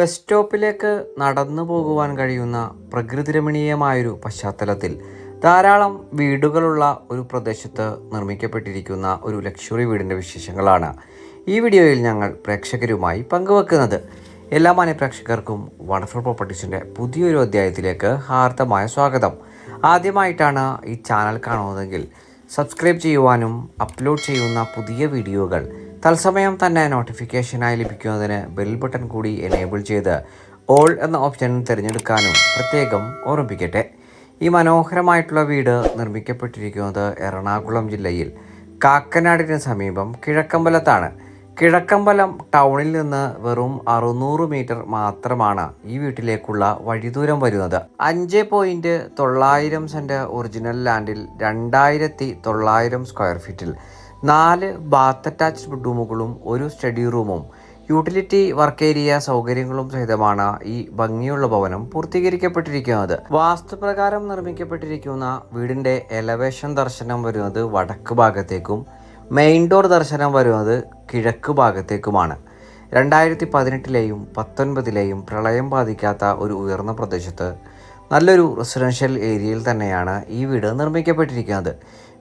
Bus സ്റ്റോപ്പിലേക്ക് നടന്നു പോകുവാൻ കഴിയുന്ന പ്രകൃതിരമണീയമായൊരു പശ്ചാത്തലത്തിൽ ധാരാളം വീടുകളുള്ള ഒരു പ്രദേശത്ത് നിർമ്മിക്കപ്പെട്ടിരിക്കുന്ന ഒരു ലക്ഷറി വീടിന്റെ വിശേഷങ്ങളാണ് ഈ വീഡിയോയിൽ ഞങ്ങൾ പ്രേക്ഷകരുമായി പങ്കുവെക്കുന്നത്. എല്ലാ മാന്യ പ്രേക്ഷകർക്കും വണ്ടർഫുൾ പ്രോപ്പർട്ടീസിന്റെ പുതിയൊരു അധ്യായത്തിലേക്ക് ഹാർദമായ സ്വാഗതം. ആദ്യമായിട്ടാണ് ഈ ചാനൽ കാണുന്നതെങ്കിൽ സബ്സ്ക്രൈബ് ചെയ്യുവാനും അപ്ലോഡ് ചെയ്യുന്ന പുതിയ വീഡിയോകൾ തത്സമയം തന്നെ നോട്ടിഫിക്കേഷനായി ലഭിക്കുന്നതിന് ബെൽ ബട്ടൺ കൂടി എനേബിൾ ചെയ്ത് ഓൾ എന്ന ഓപ്ഷൻ തിരഞ്ഞെടുക്കാനും പ്രത്യേകം ഓർമ്മിപ്പിക്കട്ടെ. ഈ മനോഹരമായിട്ടുള്ള വീട് നിർമ്മിക്കപ്പെട്ടിരിക്കുന്നത് എറണാകുളം ജില്ലയിൽ കാക്കനാടിന് സമീപം കിഴക്കമ്പലത്താണ്. കിഴക്കമ്പലം ടൗണിൽ നിന്ന് വെറും അറുന്നൂറ് മീറ്റർ മാത്രമാണ് ഈ വീട്ടിലേക്കുള്ള വഴിദൂരം വരുന്നത്. അഞ്ച് പോയിന്റ് തൊള്ളായിരം സെന്റ് ഒറിജിനൽ ലാൻഡിൽ രണ്ടായിരത്തി തൊള്ളായിരം സ്ക്വയർ ഫീറ്റിൽ നാല് ബാത്ത് അറ്റാച്ച്ഡ് റൂമുകളും ഒരു സ്റ്റഡി റൂമും. യൂട്ടിലിറ്റി വർക്ക് ഏരിയ സൗകര്യങ്ങളും സഹിതമാണ് ഈ ഭംഗിയുള്ള ഭവനം പൂർത്തീകരിക്കപ്പെട്ടിരിക്കുന്നത്. വാസ്തുപ്രകാരം നിർമ്മിക്കപ്പെട്ടിരിക്കുന്ന വീടിന്റെ എലവേഷൻ ദർശനം വരുന്നത് വടക്ക് ഭാഗത്തേക്കും മെയിൻ ഡോർ ദർശനം വരുന്നത് കിഴക്ക് ഭാഗത്തേക്കുമാണ്. രണ്ടായിരത്തി പതിനെട്ടിലെയും പത്തൊൻപതിലെയും പ്രളയം ബാധിക്കാത്ത ഒരു ഉയർന്ന പ്രദേശത്ത് നല്ലൊരു റെസിഡൻഷ്യൽ ഏരിയയിൽ തന്നെയാണ് ഈ വീട് നിർമ്മിക്കപ്പെട്ടിരിക്കുന്നത്.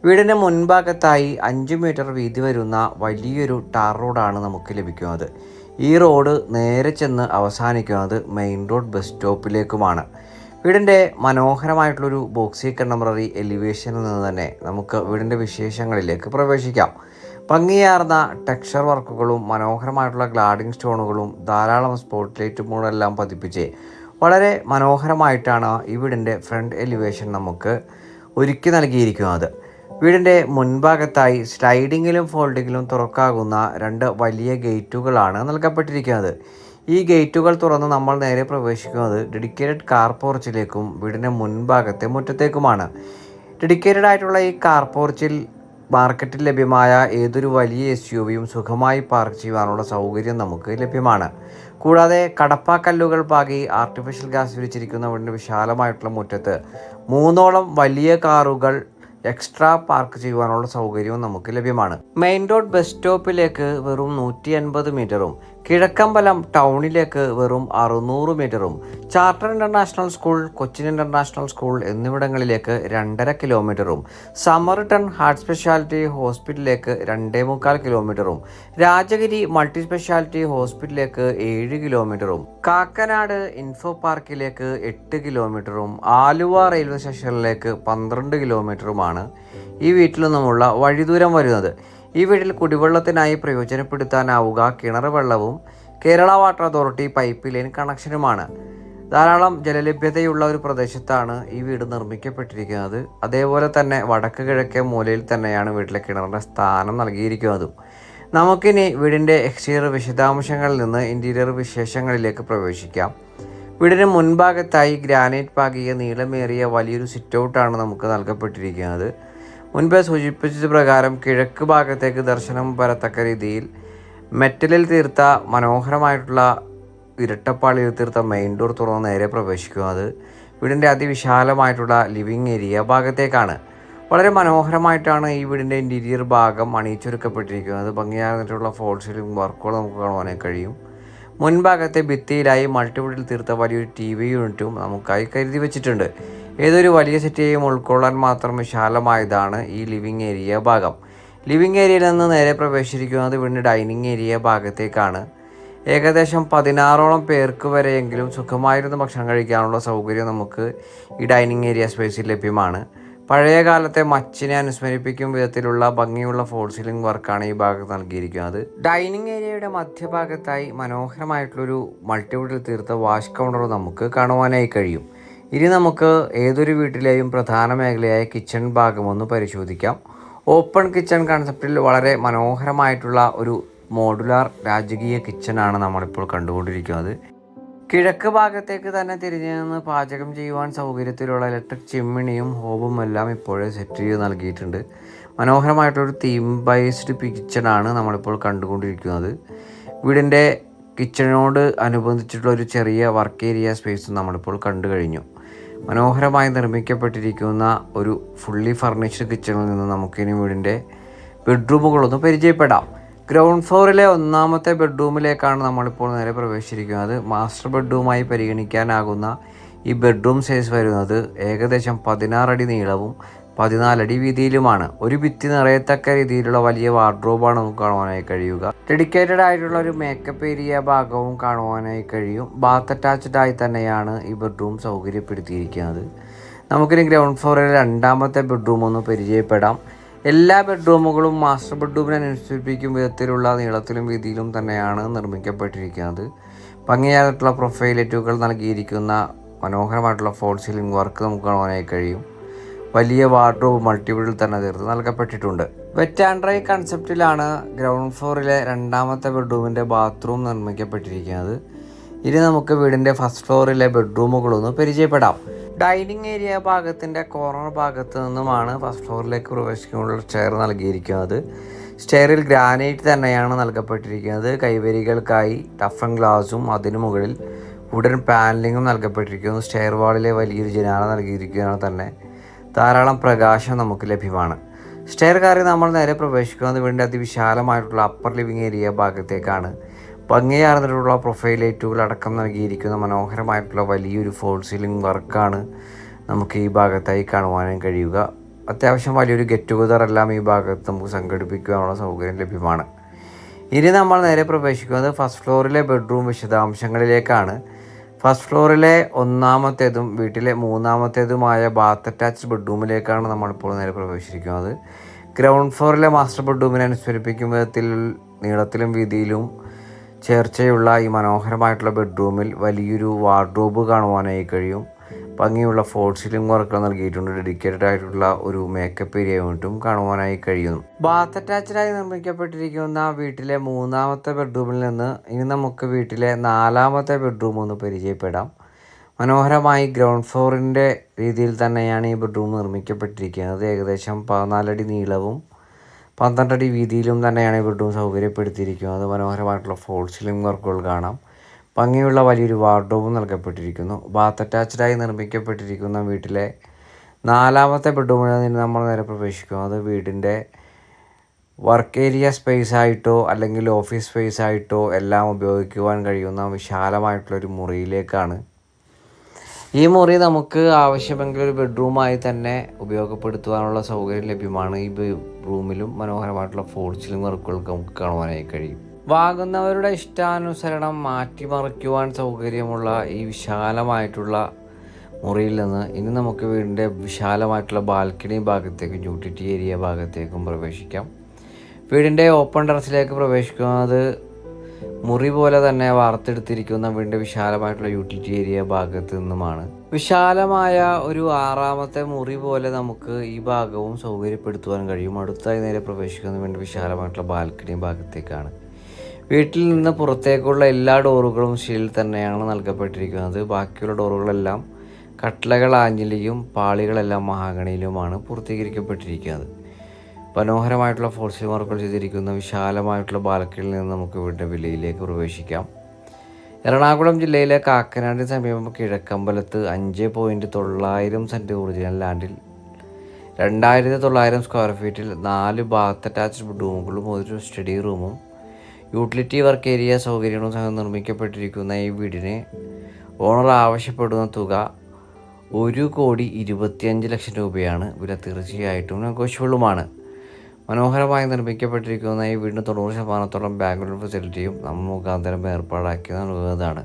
വീടിന്റെ മുൻഭാഗത്തായി അഞ്ച് മീറ്റർ വീതി വരുന്ന വലിയൊരു ടാർ റോഡാണ് നമുക്ക് ലഭിക്കുന്നത്. ഈ റോഡ് നേരെ ചെന്ന് അവസാനിക്കുന്നത് മെയിൻ റോഡ് ബസ് സ്റ്റോപ്പിലേക്കുമാണ് വീടിന്റെ മനോഹരമായിട്ടുള്ളൊരു ബോക്സി കണ്ടംപററി എലിവേഷനിൽ നിന്ന് തന്നെ നമുക്ക് വീടിന്റെ വിശേഷങ്ങളിലേക്ക് പ്രവേശിക്കാം. ഭംഗിയാർന്ന ടെക്സ്ചർ വർക്കുകളും മനോഹരമായിട്ടുള്ള ഗ്ലാഡിംഗ് സ്റ്റോണുകളും ധാരാളം സ്പോട്ട് ലൈറ്റുകളെല്ലാം പതിപ്പിച്ച് വളരെ മനോഹരമായിട്ടാണ് ഈ വീടിന്റെ ഫ്രണ്ട് എലിവേഷൻ നമുക്ക് ഒരുക്കി നൽകിയിരിക്കുന്നത്. വീടിന്റെ മുൻഭാഗത്തായി സ്ലൈഡിങ്ങിലും ഫോൾഡിങ്ങിലും തുറക്കാകുന്ന രണ്ട് വലിയ ഗേറ്റുകളാണ് നൽകപ്പെട്ടിരിക്കുന്നത്. ഈ ഗേറ്റുകൾ തുറന്ന് നമ്മൾ നേരെ പ്രവേശിക്കുന്നത് ഡെഡിക്കേറ്റഡ് കാർ പോർച്ചിലേക്കും വീടിന്റെ മുൻഭാഗത്തെ മുറ്റത്തേക്കുമാണ്. ഡെഡിക്കേറ്റഡ് ആയിട്ടുള്ള ഈ കാർ പോർച്ചിൽ മാർക്കറ്റിൽ ലഭ്യമായ ഏതൊരു വലിയ എസ് യു വിയും സുഖമായി പാർക്ക് ചെയ്യുവാനുള്ള സൗകര്യം നമുക്ക് ലഭ്യമാണ്. കൂടാതെ കടപ്പാക്കല്ലുകൾ പാകി ആർട്ടിഫിഷ്യൽ ഗ്യാസ് വിരിച്ചിരിക്കുന്ന വീടിന്റെ വിശാലമായിട്ടുള്ള മുറ്റത്ത് മൂന്നോളം വലിയ കാറുകൾ എക്സ്ട്രാ പാർക്ക് ചെയ്യുവാനുള്ള സൗകര്യവും നമുക്ക് ലഭ്യമാണ്. മെയിൻ റോഡ് ബസ് സ്റ്റോപ്പിലേക്ക് വെറും നൂറ്റി അൻപത് മീറ്ററും കിഴക്കമ്പലം ടൗണിലേക്ക് വെറും അറുന്നൂറ് മീറ്ററും charter international school Cochin international school എന്നിവിടങ്ങളിലേക്ക് രണ്ടര കിലോമീറ്ററും സമർട്ടൺ ഹാർട്ട് സ്പെഷ്യാലിറ്റി ഹോസ്പിറ്റലിലേക്ക് രണ്ടേ മുക്കാൽ കിലോമീറ്ററും രാജഗിരി മൾട്ടി സ്പെഷ്യാലിറ്റി ഹോസ്പിറ്റലിലേക്ക് ഏഴ് കിലോമീറ്ററും കാക്കനാട് ഇൻഫോ പാർക്കിലേക്ക് എട്ട് കിലോമീറ്ററും ആലുവ റെയിൽവേ സ്റ്റേഷനിലേക്ക് പന്ത്രണ്ട് കിലോമീറ്ററുമാണ് ഈ വീട്ടിൽ നിന്നുമുള്ള വഴിദൂരം വരുന്നത്. ഈ വീട്ടിൽ കുടിവെള്ളത്തിനായി പ്രയോജനപ്പെടുത്താനാവുക കിണർ വെള്ളവും Kerala water authority pipe line കണക്ഷനുമാണ്. ധാരാളം ജലലഭ്യതയുള്ള ഒരു പ്രദേശത്താണ് ഈ വീട് നിർമ്മിക്കപ്പെട്ടിരിക്കുന്നത്. അതേപോലെ തന്നെ വടക്ക് കിഴക്കേ മൂലയിൽ തന്നെയാണ് വീട്ടിലെ കിണറിന്റെ സ്ഥാനം നൽകിയിരിക്കുന്നതും. നമുക്കിനി വീടിന്റെ എക്സ്റ്റീരിയർ വിശദാംശങ്ങളിൽ നിന്ന് ഇന്റീരിയർ വിശേഷങ്ങളിലേക്ക് പ്രവേശിക്കാം. വീടിന് മുൻഭാഗത്തായി ഗ്രാനൈറ്റ് പാകിയ നീളമേറിയ വലിയൊരു സിറ്റ് ഔട്ടാണ് നമുക്ക് നൽകപ്പെട്ടിരിക്കുന്നത്. മുൻപേ സൂചിപ്പിച്ചത് പ്രകാരം കിഴക്ക് ഭാഗത്തേക്ക് ദർശനം വരത്തക്ക രീതിയിൽ മെറ്റലിൽ തീർത്ത മനോഹരമായിട്ടുള്ള ഇരട്ടപ്പാളിയിൽ തീർത്ത മെയിൻ ഡോർ തുറന്ന് നേരെ പ്രവേശിക്കുന്നത് വീടിന്റെ അതിവിശാലമായിട്ടുള്ള ലിവിങ് ഏരിയ ഭാഗത്തേക്കാണ്. വളരെ മനോഹരമായിട്ടാണ് ഈ വീടിന്റെ ഇന്റീരിയർ ഭാഗം അണിയിച്ചൊരുക്കപ്പെട്ടിരിക്കുന്നത്. ഭംഗിയായിട്ടുള്ള ഫോൾ സീലിംഗ് വർക്കുകൾ നമുക്ക് കാണുവാനായി കഴിയും. മുൻഭാഗത്തെ ഭിത്തിയിലായി മൾട്ടിവുഡിൽ തീർത്ത വലിയൊരു ടി വി യൂണിറ്റും നമുക്കായി കരുതി വെച്ചിട്ടുണ്ട്. ഏതൊരു വലിയ സിറ്റിയെയും ഉൾക്കൊള്ളാൻ മാത്രം വിശാലമായതാണ് ഈ ലിവിങ് ഏരിയ ഭാഗം. ലിവിങ് ഏരിയയിൽ നിന്ന് നേരെ പ്രവേശിച്ചിരിക്കുന്നത് വീണ്ടും ഡൈനിങ് ഏരിയ ഭാഗത്തേക്കാണ്. ഏകദേശം പതിനാറോളം പേർക്ക് വരെയെങ്കിലും സുഖമായിരുന്നു ഭക്ഷണം കഴിക്കാനുള്ള സൗകര്യം നമുക്ക് ഈ ഡൈനിങ് ഏരിയ സ്പേസിൽ ലഭ്യമാണ്. പഴയ കാലത്തെ മച്ചിനെ അനുസ്മരിപ്പിക്കും വിധത്തിലുള്ള ഭംഗിയുള്ള ഫോൾ സീലിംഗ് വർക്കാണ് ഈ ഭാഗത്ത് നൽകിയിരിക്കുന്നത്. ഡൈനിങ് ഏരിയയുടെ മധ്യഭാഗത്തായി മനോഹരമായിട്ടുള്ളൊരു മൾട്ടിവുഡിൽ തീർത്ത വാഷ് കൗണ്ടർ നമുക്ക് കാണുവാനായി കഴിയും. ഇനി നമുക്ക് ഏതൊരു വീട്ടിലെയും പ്രധാന മേഖലയായ കിച്ചൺ ഭാഗം ഒന്ന് പരിശോധിക്കാം ഓപ്പൺ കിച്ചൺ കൺസെപ്റ്റിൽ വളരെ മനോഹരമായിട്ടുള്ള ഒരു മോഡുലാർ രാജകീയ കിച്ചണാണ് നമ്മളിപ്പോൾ കണ്ടുകൊണ്ടിരിക്കുന്നത്. കിഴക്ക് ഭാഗത്തേക്ക് തന്നെ തിരിഞ്ഞു നിന്ന് പാചകം ചെയ്യുവാൻ സൗകര്യത്തിലുള്ള ഇലക്ട്രിക് ചിമ്മിണിയും ഹോബും എല്ലാം ഇപ്പോഴേ സെറ്റ് ചെയ്ത് നൽകിയിട്ടുണ്ട്. മനോഹരമായിട്ടൊരു തീം ബൈസ്ഡ് കിച്ചണാണ് നമ്മളിപ്പോൾ കണ്ടുകൊണ്ടിരിക്കുന്നത്. വീടിന്റെ കിച്ചണിനോട് അനുബന്ധിച്ചിട്ടുള്ള ഒരു ചെറിയ വർക്ക് ഏരിയ സ്പേസ് നമ്മളിപ്പോൾ കണ്ടു കഴിഞ്ഞു. മനോഹരമായി നിർമ്മിക്കപ്പെട്ടിരിക്കുന്ന ഒരു ഫുള്ളി ഫർണിഷ്ഡ് കിച്ചണിൽ നിന്ന് നമുക്കിനി വീടിന്റെ ബെഡ്റൂമുകളൊന്ന് പരിചയപ്പെടാം. ഗ്രൗണ്ട് ഫ്ലോറിലെ ഒന്നാമത്തെ ബെഡ്റൂമിലേക്കാണ് നമ്മളിപ്പോൾ നേരെ പ്രവേശിച്ചിരിക്കുന്നത്. മാസ്റ്റർ ബെഡ്റൂമായി പരിഗണിക്കാനാകുന്ന ഈ ബെഡ്റൂം സൈസ് വരുന്നത് ഏകദേശം പതിനാറടി നീളവും പതിനാലടി വീതിയിലുമാണ്. ഒരു ഭിത്തി നിറയത്തക്ക രീതിയിലുള്ള വലിയ വാർഡ്രോബാണ് നമുക്ക് കാണുവാനായി കഴിയുക. ഡെഡിക്കേറ്റഡ് ആയിട്ടുള്ള ഒരു മേക്കപ്പ് ഏരിയ ഭാഗവും കാണുവാനായി കഴിയും. ബാത്ത് അറ്റാച്ച്ഡ് ആയി തന്നെയാണ് ഈ ബെഡ്റൂം സൗകര്യപ്പെടുത്തിയിരിക്കുന്നത്. നമുക്കിനി ഗ്രൗണ്ട് ഫ്ലോറിലെ രണ്ടാമത്തെ ബെഡ്റൂം ഒന്ന് പരിചയപ്പെടാം. എല്ലാ ബെഡ്റൂമുകളും മാസ്റ്റർ ബെഡ്റൂമിനെ അനുസരിപ്പിക്കും വിധത്തിലുള്ള നീളത്തിലും വീതിയിലും തന്നെയാണ് നിർമ്മിക്കപ്പെട്ടിരിക്കുന്നത്. ഭംഗിയായിട്ടുള്ള പ്രൊഫൈലറ്റുകൾ നൽകിയിരിക്കുന്ന മനോഹരമായിട്ടുള്ള ഫോൾ സീലിംഗ് വർക്ക് നമുക്ക് കാണുവാനായി കഴിയും. വലിയ വാർഡ്രോബ് മൾട്ടിപ്പിളിൽ തന്നെ തീർത്ത് നൽകപ്പെട്ടിട്ടുണ്ട്. വെറ്റ് ആൻഡ് ഡ്രൈ കൺസെപ്റ്റിലാണ് ഗ്രൗണ്ട് ഫ്ലോറിലെ രണ്ടാമത്തെ ബെഡ്റൂമിന്റെ ബാത്റൂം നിർമ്മിക്കപ്പെട്ടിരിക്കുന്നത്. ഇനി നമുക്ക് വീടിന്റെ ഫസ്റ്റ് ഫ്ലോറിലെ ബെഡ്റൂമുകളൊന്ന് പരിചയപ്പെടാം. ഡൈനിങ് ഏരിയ ഭാഗത്തിന്റെ കോർണർ ഭാഗത്ത് നിന്നുമാണ് ഫസ്റ്റ് ഫ്ലോറിലേക്ക് പ്രവേശിക്കാനുള്ള ചെയർ നൽകിയിരിക്കുന്നത്. സ്റ്റെയറിൽ ഗ്രാനൈറ്റ് തന്നെയാണ് നൽകപ്പെട്ടിരിക്കുന്നത്. കൈവരികൾക്കായി ടഫൻ ഗ്ലാസും അതിനു മുകളിൽ വുഡൻ പാനലിങ്ങും നൽകപ്പെട്ടിരിക്കുന്നു. സ്റ്റെയർ വാളിലെ വലിയൊരു ജനാല നൽകിയിരിക്കുന്നത് തന്നെ. ധാരാളം പ്രകാശം നമുക്ക് ലഭ്യമാണ്. സ്റ്റെയർ കയറി നമ്മൾ നേരെ പ്രവേശിക്കുന്നത് വേണ്ടി അതിവിശാലമായിട്ടുള്ള അപ്പർ ലിവിങ് ഏരിയ ഭാഗത്തേക്കാണ്. ഭംഗിയാർന്നിട്ടുള്ള പ്രൊഫൈൽ ലൈറ്റുകൾ അടക്കം നൽകിയിരിക്കുന്ന മനോഹരമായിട്ടുള്ള വലിയൊരു ഫോൾ സീലിംഗ് വർക്കാണ് നമുക്ക് ഈ ഭാഗത്തായി കാണുവാനും കഴിയുക. അത്യാവശ്യം വലിയൊരു ഗെറ്റ് ടുഗദർ എല്ലാം ഈ ഭാഗത്ത് നമുക്ക് സംഘടിപ്പിക്കുവാനുള്ള സൗകര്യം ലഭ്യമാണ്. ഇനി നമ്മൾ നേരെ പ്രവേശിക്കുന്നത് ഫസ്റ്റ് ഫ്ലോറിലെ ബെഡ്റൂം വിശദാംശങ്ങളിലേക്കാണ്. ഫസ്റ്റ് ഫ്ലോറിലെ ഒന്നാമത്തേതും വീട്ടിലെ മൂന്നാമത്തേതുമായ ബാത്ത് അറ്റാച്ച്ഡ് ബെഡ്റൂമിലേക്കാണ് നമ്മളിപ്പോൾ നേരെ പ്രവേശിക്കുന്നത് ഗ്രൗണ്ട് ഫ്ലോറിലെ മാസ്റ്റർ ബെഡ്റൂമിനെ അനുസ്മരിപ്പിക്കും വിധത്തിൽ നീളത്തിലും വീതിയിലും ചേർച്ചയുള്ള ഈ മനോഹരമായിട്ടുള്ള ബെഡ്റൂമിൽ വലിയൊരു വാർഡ്രോബ് കാണുവാനായി കഴിയും. ഭംഗിയുള്ള ഫോൾ സീലിംഗ് വർക്കുകൾ നൽകിയിട്ടുണ്ട്. ഡെഡിക്കേറ്റഡ് ആയിട്ടുള്ള ഒരു മേക്കപ്പ് ഏരിയ വേണ്ടിയിട്ടും കാണുവാനായി കഴിയുന്നു ബാത്ത് അറ്റാച്ച്ഡായി നിർമ്മിക്കപ്പെട്ടിരിക്കുന്ന വീട്ടിലെ മൂന്നാമത്തെ ബെഡ്റൂമിൽ നിന്ന് ഇനി നമുക്ക് വീട്ടിലെ നാലാമത്തെ ബെഡ്റൂം ഒന്ന് പരിചയപ്പെടാം. മനോഹരമായി ഗ്രൗണ്ട് ഫ്ലോറിന്റെ രീതിയിൽ തന്നെയാണ് ഈ ബെഡ്റൂം നിർമ്മിക്കപ്പെട്ടിരിക്കുന്നത്. ഏകദേശം പതിനാലടി നീളവും പന്ത്രണ്ടടി വീതിയിലും തന്നെയാണ് ബെഡ്റൂം സൗകര്യപ്പെടുത്തിയിരിക്കുന്നത്. മനോഹരമായിട്ടുള്ള ഫോൾ സീലിംഗ് വർക്കുകൾ കാണാം. ഭംഗിയുള്ള വലിയൊരു വാർഡ്രോബും നൽകപ്പെട്ടിരിക്കുന്നു. ബാത്ത് അറ്റാച്ച്ഡായി നിർമ്മിക്കപ്പെട്ടിരിക്കുന്ന വീട്ടിലെ നാലാമത്തെ ബെഡ്റൂമിൽ നിന്ന് നമ്മൾ നേരെ പ്രവേശിക്കും അത് വീടിന്റെ വർക്ക് ഏരിയ സ്പേസ് ആയിട്ടോ അല്ലെങ്കിൽ ഓഫീസ് സ്പേസ് ആയിട്ടോ എല്ലാം ഉപയോഗിക്കുവാൻ കഴിയുന്ന വിശാലമായിട്ടുള്ളൊരു മുറിയിലേക്കാണ് ഈ മുറി നമുക്ക് ആവശ്യമെങ്കിൽ ഒരു ബെഡ്റൂമായി തന്നെ ഉപയോഗപ്പെടുത്തുവാനുള്ള സൗകര്യം ലഭ്യമാണ്. ഈ റൂമിലും മനോഹരമായിട്ടുള്ള ഫോർച്ചിലും വർക്കുകൾക്ക് നമുക്ക് കാണുവാനായി കഴിയും. വാങ്ങുന്നവരുടെ ഇഷ്ടാനുസരണം മാറ്റിമറിക്കുവാൻ സൗകര്യമുള്ള ഈ വിശാലമായിട്ടുള്ള മുറിയിൽ നിന്ന് ഇനി നമുക്ക് വീടിന്റെ വിശാലമായിട്ടുള്ള ബാൽക്കണി ഭാഗത്തേക്കും യൂട്ടിലിറ്റി ഏരിയ ഭാഗത്തേക്കും പ്രവേശിക്കാം. വീടിന്റെ ഓപ്പൺ ടെറസിലേക്ക് പ്രവേശിക്കുന്നത് മുറി പോലെ തന്നെ വാർത്തെടുത്തിരിക്കുന്ന വീടിന്റെ വിശാലമായിട്ടുള്ള യൂട്ടിലിറ്റി ഏരിയ ഭാഗത്ത് നിന്നുമാണ്. വിശാലമായ ഒരു ആറാമത്തെ മുറി പോലെ നമുക്ക് ഈ ഭാഗവും സൗകര്യപ്പെടുത്തുവാൻ കഴിയും. അടുത്തായി നേരെ പ്രവേശിക്കുന്ന വീണ്ടും വിശാലമായിട്ടുള്ള ബാൽക്കണി ഭാഗത്തേക്കാണ്. വീട്ടിൽ നിന്ന് പുറത്തേക്കുള്ള എല്ലാ ഡോറുകളും സ്റ്റീൽ തന്നെയാണ് നൽകപ്പെട്ടിരിക്കുന്നത്. ബാക്കിയുള്ള ഡോറുകളെല്ലാം കട്ടളകൾ ആഞ്ഞിലിയും പാളികളെല്ലാം മഹാഗണിയിലുമാണ് പൂർത്തീകരിക്കപ്പെട്ടിരിക്കുന്നത്. മനോഹരമായിട്ടുള്ള ഫോൾസി വർക്കുകൾ ചെയ്തിരിക്കുന്ന വിശാലമായിട്ടുള്ള ബാലക്കിൽ നിന്ന് നമുക്ക് ഇവിടെ വിലയിലേക്ക് പ്രവേശിക്കാം. എറണാകുളം ജില്ലയിലെ കാക്കനാടിന് സമീപം കിഴക്കമ്പലത്ത് അഞ്ച് പോയിന്റ് തൊള്ളായിരം സെന്റ് ഒറിജിനൽ ലാൻഡിൽ രണ്ടായിരത്തി തൊള്ളായിരം സ്ക്വയർ ഫീറ്റിൽ നാല് ബാത്ത് അറ്റാച്ച്ഡ് റൂമുകളും ഒരു സ്റ്റഡി റൂമും യൂട്ടിലിറ്റി വർക്ക് ഏരിയ സൗകര്യങ്ങളും സഹം നിർമ്മിക്കപ്പെട്ടിരിക്കുന്ന ഈ വീടിന് ഓണർ ആവശ്യപ്പെടുന്ന തുക ഒരു കോടി ഇരുപത്തിയഞ്ച് ലക്ഷം രൂപയാണ്. വില തീർച്ചയായിട്ടും നെഗോഷ്യബിളുമാണ്. മനോഹരമായി നിർമ്മിക്കപ്പെട്ടിരിക്കുന്ന ഈ വീടിന് തൊണ്ണൂറ് ശതമാനത്തോളം ലോൺ ഫെസിലിറ്റിയും നമ്മൾ മുഖാന്തരം ഏർപ്പാടാക്കി നൽകുന്നതാണ്.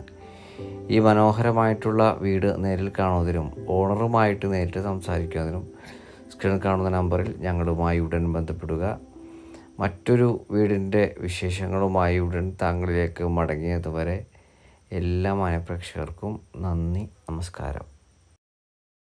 ഈ മനോഹരമായിട്ടുള്ള വീട് നേരിൽ കാണുന്നതിനും ഓണറുമായിട്ട് നേരിട്ട് സംസാരിക്കുന്നതിനും സ്ക്രീനിൽ കാണുന്ന നമ്പറിൽ ഞങ്ങളുമായി ഉടൻ ബന്ധപ്പെടുക. മറ്റൊരു വീടിന്റെ വിശേഷങ്ങളുമായി ഉടൻ താങ്കളിലേക്ക് മടങ്ങിയതുവരെ എല്ലാ മാനപ്രേക്ഷകർക്കും നന്ദി നമസ്കാരം.